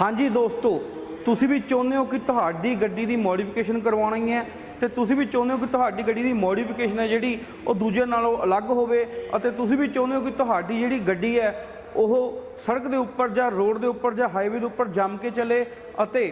ਹਾਂਜੀ ਦੋਸਤੋ, ਤੁਸੀਂ ਵੀ ਚਾਹੁੰਦੇ ਹੋ ਕਿ ਤੁਹਾਡੀ ਗੱਡੀ ਦੀ ਮੋਡੀਫਿਕੇਸ਼ਨ ਕਰਵਾਉਣੀ ਹੈ? ਤੇ ਤੁਸੀਂ ਵੀ ਚਾਹੁੰਦੇ ਹੋ ਕਿ ਤੁਹਾਡੀ ਗੱਡੀ ਦੀ ਮੋਡੀਫਿਕੇਸ਼ਨ ਹੈ ਜਿਹੜੀ, ਉਹ ਦੂਜੇ ਨਾਲੋਂ ਅਲੱਗ ਹੋਵੇ? ਅਤੇ ਤੁਸੀਂ ਵੀ ਚਾਹੁੰਦੇ ਹੋ ਕਿ ਤੁਹਾਡੀ ਜਿਹੜੀ ਗੱਡੀ ਹੈ, ਉਹ ਸੜਕ ਦੇ ਉੱਪਰ ਜਾਂ ਰੋਡ ਦੇ ਉੱਪਰ ਜਾਂ ਹਾਈਵੇ ਦੇ ਉੱਪਰ ਜੰਮ ਕੇ ਚੱਲੇ? ਅਤੇ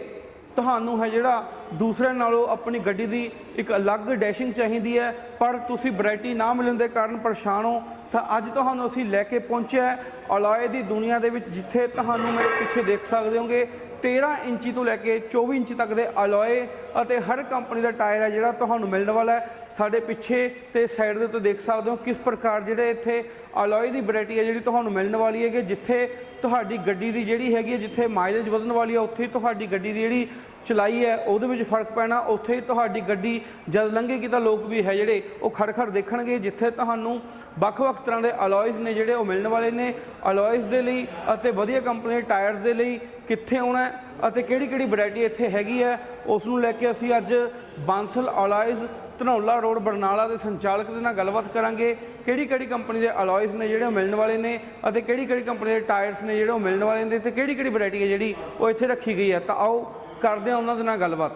ਤੁਹਾਨੂੰ ਹੈ ਜਿਹੜਾ ਦੂਸਰਿਆਂ ਨਾਲੋਂ ਆਪਣੀ ਗੱਡੀ ਦੀ ਇੱਕ ਅਲੱਗ ਡੈਸ਼ਿੰਗ ਚਾਹੀਦੀ ਹੈ, ਪਰ ਤੁਸੀਂ ਵੈਰਾਈਟੀ ਨਾ ਮਿਲਣ ਦੇ ਕਾਰਨ ਪਰੇਸ਼ਾਨ ਹੋ? ਤਾਂ ਅੱਜ ਤੁਹਾਨੂੰ ਅਸੀਂ ਲੈ ਕੇ ਪਹੁੰਚਿਆ ਅਲੋਏ ਦੀ ਦੁਨੀਆ ਦੇ ਵਿੱਚ, ਜਿੱਥੇ ਤੁਹਾਨੂੰ ਮੇਰੇ ਪਿੱਛੇ ਦੇਖ ਸਕਦੇ ਹੋਗੇ। 13 ਇੰਚੀ ਤੋਂ ਲੈ ਕੇ 24 ਇੰਚ ਤੱਕ ਦੇ ਅਲੋਏ ਅਤੇ ਹਰ ਕੰਪਨੀ ਦਾ ਟਾਇਰ ਹੈ ਜਿਹੜਾ ਤੁਹਾਨੂੰ ਮਿਲਣ ਵਾਲਾ ਹੈ। ਸਾਡੇ ਪਿੱਛੇ ਤੇ ਸਾਈਡ ਦੇ ਉੱਤੇ ਦੇਖ ਸਕਦੇ ਹੋ ਕਿਸ ਪ੍ਰਕਾਰ ਜਿਹੜੇ ਇੱਥੇ ਅਲੋਏ ਦੀ ਵੈਰਾਈਟੀ ਹੈ ਜਿਹੜੀ ਤੁਹਾਨੂੰ ਮਿਲਣ ਵਾਲੀ ਹੈ। ਕਿ ਜਿੱਥੇ ਤੁਹਾਡੀ ਗੱਡੀ ਦੀ ਜਿਹੜੀ ਹੈਗੀ ਹੈ, ਜਿੱਥੇ ਮਾਈਲੇਜ ਵਧਣ ਵਾਲੀ ਹੈ, ਉੱਥੇ ਹੀ ਤੁਹਾਡੀ ਗੱਡੀ ਦੀ ਜਿਹੜੀ ਚਲਾਈ ਹੈ, ਉਹਦੇ ਵਿੱਚ ਫ਼ਰਕ ਪੈਣਾ, ਉੱਥੇ ਹੀ ਤੁਹਾਡੀ ਗੱਡੀ ਜਦ ਲੰਘੇਗੀ ਤਾਂ ਲੋਕ ਵੀ ਹੈ ਜਿਹੜੇ, ਉਹ ਖੜਖੜ ਦੇਖਣਗੇ, ਜਿੱਥੇ ਤੁਹਾਨੂੰ ਵੱਖ-ਵੱਖ ਤਰ੍ਹਾਂ ਦੇ ਅਲੋਇਜ਼ ਨੇ ਜਿਹੜੇ ਉਹ ਮਿਲਣ ਵਾਲੇ ਨੇ, ਅਲੋਇਜ਼ ਦੇ ਲਈ ਅਤੇ ਵਧੀਆ ਕੰਪਨੀ ਦੇ ਟਾਇਰਸ ਦੇ ਲਈ ਕਿੱਥੇ ਆਉਣਾ ਅਤੇ ਕਿਹੜੀ-ਕਿਹੜੀ ਵੈਰਾਈਟੀ ਇੱਥੇ ਹੈਗੀ ਹੈ, ਉਸ ਨੂੰ ਲੈ ਕੇ ਅਸੀਂ ਅੱਜ ਬਾਂਸਲ ਅਲੋਇਜ਼ ਧਨੌਲਾ ਰੋਡ ਬਰਨਾਲਾ ਦੇ ਸੰਚਾਲਕ ਦੇ ਨਾਲ ਗੱਲਬਾਤ ਕਰਾਂਗੇ, ਕਿਹੜੀ-ਕਿਹੜੀ ਕੰਪਨੀ ਦੇ ਅਲੋਇਜ਼ ਨੇ ਜਿਹੜੇ ਉਹ ਮਿਲਣ ਵਾਲੇ ਨੇ ਅਤੇ ਕਿਹੜੀ-ਕਿਹੜੀ ਕੰਪਨੀ ਦੇ ਟਾਇਰਸ ਨੇ ਜਿਹੜੇ ਉਹ ਮਿਲਣ ਵਾਲੇ ਨੇ, ਤੇ ਕਿਹੜੀ-ਕਿਹੜੀ ਵੈਰਾਈਟੀ ਹੈ ਜਿਹੜੀ ਉਹ ਇੱਥੇ ਰੱਖੀ ਗਈ ਹੈ। ਤਾਂ ਆਓ ਕਰਦੇ ਹਾਂ ਉਹਨਾਂ ਦੇ ਨਾਲ ਗੱਲਬਾਤ।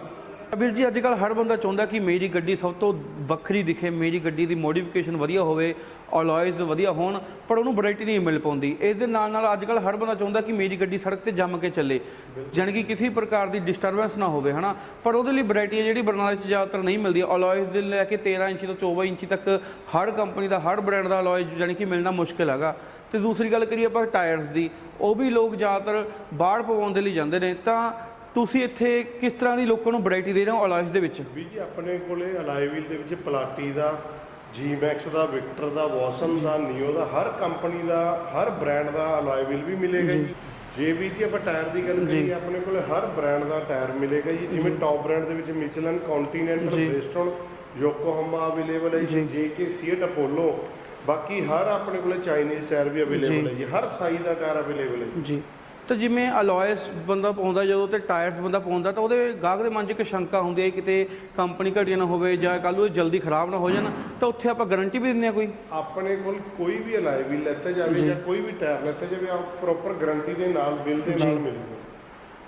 ਵੀਰ ਜੀ ਅੱਜ ਕੱਲ ਹਰ ਬੰਦਾ ਚਾਹੁੰਦਾ ਕਿ ਮੇਰੀ ਗੱਡੀ ਸਭ ਤੋਂ ਵੱਖਰੀ ਦਿਖੇ, ਮੇਰੀ ਗੱਡੀ ਦੀ ਮੋਡੀਫਿਕੇਸ਼ਨ ਵਧੀਆ ਹੋਵੇ ਅਲੋਇਜ਼ ਵਧੀਆ ਹੋਣ, ਪਰ ਉਹਨੂੰ ਵੈਰਾਈਟੀ ਨਹੀਂ ਮਿਲ ਪਾਉਂਦੀ। ਇਸ ਦੇ ਨਾਲ ਨਾਲ ਅੱਜ ਕੱਲ ਹਰ ਬੰਦਾ ਚਾਹੁੰਦਾ ਕਿ ਮੇਰੀ ਗੱਡੀ ਸੜਕ ਤੇ ਜੰਮ ਕੇ ਚੱਲੇ। ਜਾਣੀ ਕਿ ਕਿਸੇ ਪ੍ਰਕਾਰ ਦੀ ਡਿਸਟਰਬੈਂਸ ਨਾ ਹੋਵੇ, ਹਨਾ? ਪਰ ਉਹਦੇ ਲਈ ਵੈਰਾਈਟੀ ਹੈ ਜਿਹੜੀ ਬਰਨਾਲੇ 'ਚ ਜ਼ਿਆਦਾਤਰ ਨਹੀਂ ਮਿਲਦੀ। ਅਲੋਇਜ਼ ਦੇ ਲੈ ਕੇ 13 ਇੰਚੀ ਤੋਂ 24 ਇੰਚ ਤੱਕ ਹਰ ਕੰਪਨੀ ਦਾ, ਹਰ ਬ੍ਰਾਂਡ ਦਾ ਅਲੋਇਜ਼ ਜਾਣੀ ਕਿ ਮਿਲਣਾ ਮੁਸ਼ਕਿਲ ਹੈਗਾ। ਤੇ ਦੂਸਰੀ ਗੱਲ ਕਰੀਏ ਆਪਾਂ ਟਾਇਰਸ ਦੀ, ਉਹ ਵੀ ਲੋਕ ਜ਼ਿਆਦਾਤਰ ਬਾਹਰ ਪਵਾਉਣ ਦੇ ਲਈ ਜਾਂਦੇ ਨੇ। ਤਾਂ ਤੁਸੀਂ ਇੱਥੇ ਕਿਸ ਤਰ੍ਹਾਂ ਦੀ ਲੋਕਾਂ ਨੂੰ ਵੈਰਾਈਟੀ ਦੇ ਰਹੇ ਹੋ ਅਲੋਇਜ਼ ਦੇ ਵਿੱਚ? ਵੀ ਜੀ ਆਪਣੇ ਕੋਲੇ ਅਲਾਈ ਵੀਲ ਦੇ ਵਿੱਚ ਪਲਾਟੀ ਦਾ ਜੀ ਮੈਕਸ ਦਾ ਵਿਕਟਰ ਦਾ ਵਾਸਮ ਦਾ ਨਿਓ ਦਾ ਹਰ ਕੰਪਨੀ ਦਾ ਹਰ ਬ੍ਰਾਂਡ ਦਾ ਅਲਾਈ ਵੀਲ ਵੀ ਮਿਲੇਗਾ ਜੀ। ਜੇ। ਵੀ ਜੀ ਆਪਾਂ ਟਾਇਰ ਦੀ ਗੱਲ ਕਰੀਏ ਆਪਣੇ ਕੋਲੇ ਹਰ ਬ੍ਰਾਂਡ ਦਾ ਟਾਇਰ ਮਿਲੇਗਾ ਜੀ। ਜਿਵੇਂ ਟੌਪ ਬ੍ਰਾਂਡ ਦੇ ਵਿੱਚ ਮਿਚਲਨ ਕੰਟੀਨੈਂਟਲ। ਬ੍ਰਿਸਟਨ ਯੋਕੋਹਾਮਾ ਅਵੇਲੇਬਲ ਹੈ ਜੀ। ਜੀ। ਜੇ ਕੇ ਸੀਟ ਅਪੋਲੋ ਬਾਕੀ ਹਰ ਆਪਣੇ ਕੋਲੇ ਚਾਈਨੀਜ਼ ਟਾਇਰ ਵੀ ਅਵੇਲੇਬਲ ਹੈ ਜੀ। ਹਰ ਸਾਈਜ਼ ਦਾ ਟਾਇਰ ਅਵੇਲੇਬਲ ਹੈ ਜੀ। ਤਾਂ ਜਿਵੇਂ ਅਲੋਇਸ ਬੰਦਾ ਪਾਉਂਦਾ ਜਦੋਂ ਤੇ ਟਾਇਰਸ ਬੰਦਾ ਪਾਉਂਦਾ ਤਾਂ ਉਹਦੇ ਗਾਹਕ ਦੇ ਮਨ 'ਚ ਇੱਕ ਸ਼ੰਕਾ ਹੁੰਦੀ ਹੈ ਕਿਤੇ ਕੰਪਨੀ ਘਟੀਆ ਨਾ ਹੋਵੇ ਜਾਂ ਕੱਲ੍ਹ ਨੂੰ ਇਹ ਜਲਦੀ ਖਰਾਬ ਨਾ ਹੋ ਜਾਣ ਤਾਂ ਉੱਥੇ ਆਪਾਂ ਗਾਰੰਟੀ ਵੀ ਦਿੰਦੇ ਆ ਕੋਈ। ਆਪਣੇ ਕੋਲ ਕੋਈ ਵੀ ਅਲਾਈ ਵੀਲ ਲੈਤਾ ਜਾਵੇ ਜਾਂ ਕੋਈ ਵੀ ਟਾਇਰ ਲੈਤਾ ਜਾਵੇ ਆਪ ਪ੍ਰੋਪਰ ਗਾਰੰਟੀ ਦੇ ਨਾਲ ਬਿੱਲ ਦੇ ਨਾਲ ਮਿਲੂਗਾ।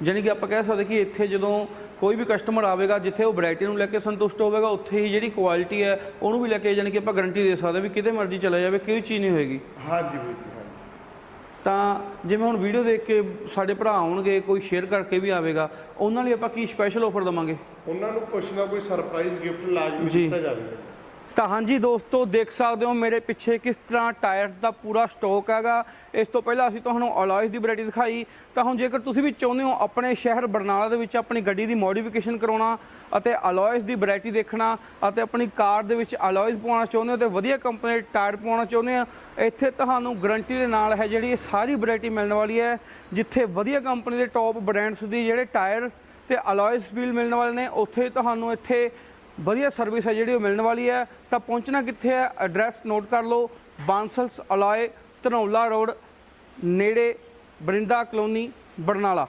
ਜਾਣੀ ਕਿ ਆਪਾਂ ਕਹਿ ਸਕਦੇ ਕਿ ਇੱਥੇ ਜਦੋਂ ਕੋਈ ਵੀ ਕਸਟਮਰ ਆਵੇਗਾ ਜਿੱਥੇ ਉਹ ਵੈਰਾਈਟੀ ਨੂੰ ਲੈ ਕੇ ਸੰਤੁਸ਼ਟ ਹੋਵੇਗਾ ਉੱਥੇ ਹੀ ਜਿਹੜੀ ਕੁਆਲਿਟੀ ਹੈ ਉਹਨੂੰ ਵੀ ਲੈ ਕੇ ਜਾਣੀ ਕਿ ਆਪਾਂ ਗਾਰੰਟੀ ਦੇ ਸਕਦੇ ਵੀ ਕਿਤੇ ਮਰਜ਼ੀ ਚਲਾ ਜਾਵੇ ਕੋਈ ਚੀਜ਼ ਨਹੀਂ ਹੋਏਗੀ। ਹਾਂਜੀ ਵੀਰ ਜੀ ਹਾਂਜੀ ਤਾਂ ਜਿਵੇਂ ਹੁਣ ਵੀਡੀਓ ਦੇਖ ਕੇ ਸਾਡੇ ਭਰਾ ਆਉਣਗੇ ਕੋਈ ਸ਼ੇਅਰ ਕਰਕੇ ਵੀ ਆਵੇਗਾ ਉਹਨਾਂ ਲਈ ਆਪਾਂ ਕੀ ਸਪੈਸ਼ਲ ਆਫਰ ਦਵਾਂਗੇ ਉਹਨਾਂ ਨੂੰ ਕੁਛ ਨਾ ਕੋਈ ਸਰਪ੍ਰਾਈਜ਼ ਗਿਫਟ ਲਾਜ਼ਮੀ ਜੀ। ਦਿੱਤਾ ਜਾਵੇਗਾ ਤਾਂ ਹਾਂਜੀ ਦੋਸਤੋ, ਦੇਖ ਸਕਦੇ ਹੋ ਮੇਰੇ ਪਿੱਛੇ ਕਿਸ ਤਰ੍ਹਾਂ ਟਾਇਰਸ ਦਾ ਪੂਰਾ ਸਟਾਕ ਹੈਗਾ। ਇਸ ਤੋਂ ਪਹਿਲਾਂ ਅਸੀਂ ਤੁਹਾਨੂੰ ਅਲੋਇਸ ਦੀ ਵੈਰਾਈਟੀ ਦਿਖਾਈ। ਤਾਂ ਹੁਣ ਜੇਕਰ ਤੁਸੀਂ ਵੀ ਚਾਹੁੰਦੇ ਹੋ ਆਪਣੇ ਸ਼ਹਿਰ ਬਰਨਾਲਾ ਦੇ ਵਿੱਚ ਆਪਣੀ ਗੱਡੀ ਦੀ ਮੋਡੀਫਿਕੇਸ਼ਨ ਕਰਾਉਣਾ ਅਤੇ ਅਲੋਇਸ ਦੀ ਵੈਰਾਈਟੀ ਦੇਖਣਾ ਅਤੇ ਆਪਣੀ ਕਾਰ ਦੇ ਵਿੱਚ ਅਲੋਇਸ ਪਾਉਣਾ ਚਾਹੁੰਦੇ ਹੋ ਤੇ ਵਧੀਆ ਕੰਪਨੀ ਦੇ ਟਾਇਰ ਪਾਉਣਾ ਚਾਹੁੰਦੇ ਹੋ, ਇੱਥੇ ਤੁਹਾਨੂੰ ਗਰੰਟੀ ਦੇ ਨਾਲ ਹੈ ਜਿਹੜੀ ਸਾਰੀ ਵੈਰਾਈਟੀ ਮਿਲਣ ਵਾਲੀ ਹੈ, ਜਿੱਥੇ ਵਧੀਆ ਕੰਪਨੀ ਦੇ ਟੌਪ ਬ੍ਰਾਂਡਸ ਦੀ ਜਿਹੜੇ ਟਾਇਰ ਤੇ ਅਲੋਇਸ ਵੀਲ ਮਿਲਣ ਵਾਲੇ ਨੇ, ਉੱਥੇ ਤੁਹਾਨੂੰ ਇੱਥੇ ਵਧੀਆ ਸਰਵਿਸ ਹੈ ਜਿਹੜੀ ਉਹ ਮਿਲਣ ਵਾਲੀ ਹੈ। ਤਾਂ ਪਹੁੰਚਣਾ ਕਿੱਥੇ ਹੈ? ਐਡਰੈਸ ਨੋਟ ਕਰ ਲਓ। ਬਾਂਸਲਸ ਅਲੋਏ, ਧਨੌਲਾ ਰੋਡ, ਨੇੜੇ ਬਰਿੰਦਾ ਕਲੋਨੀ, ਬਰਨਾਲਾ।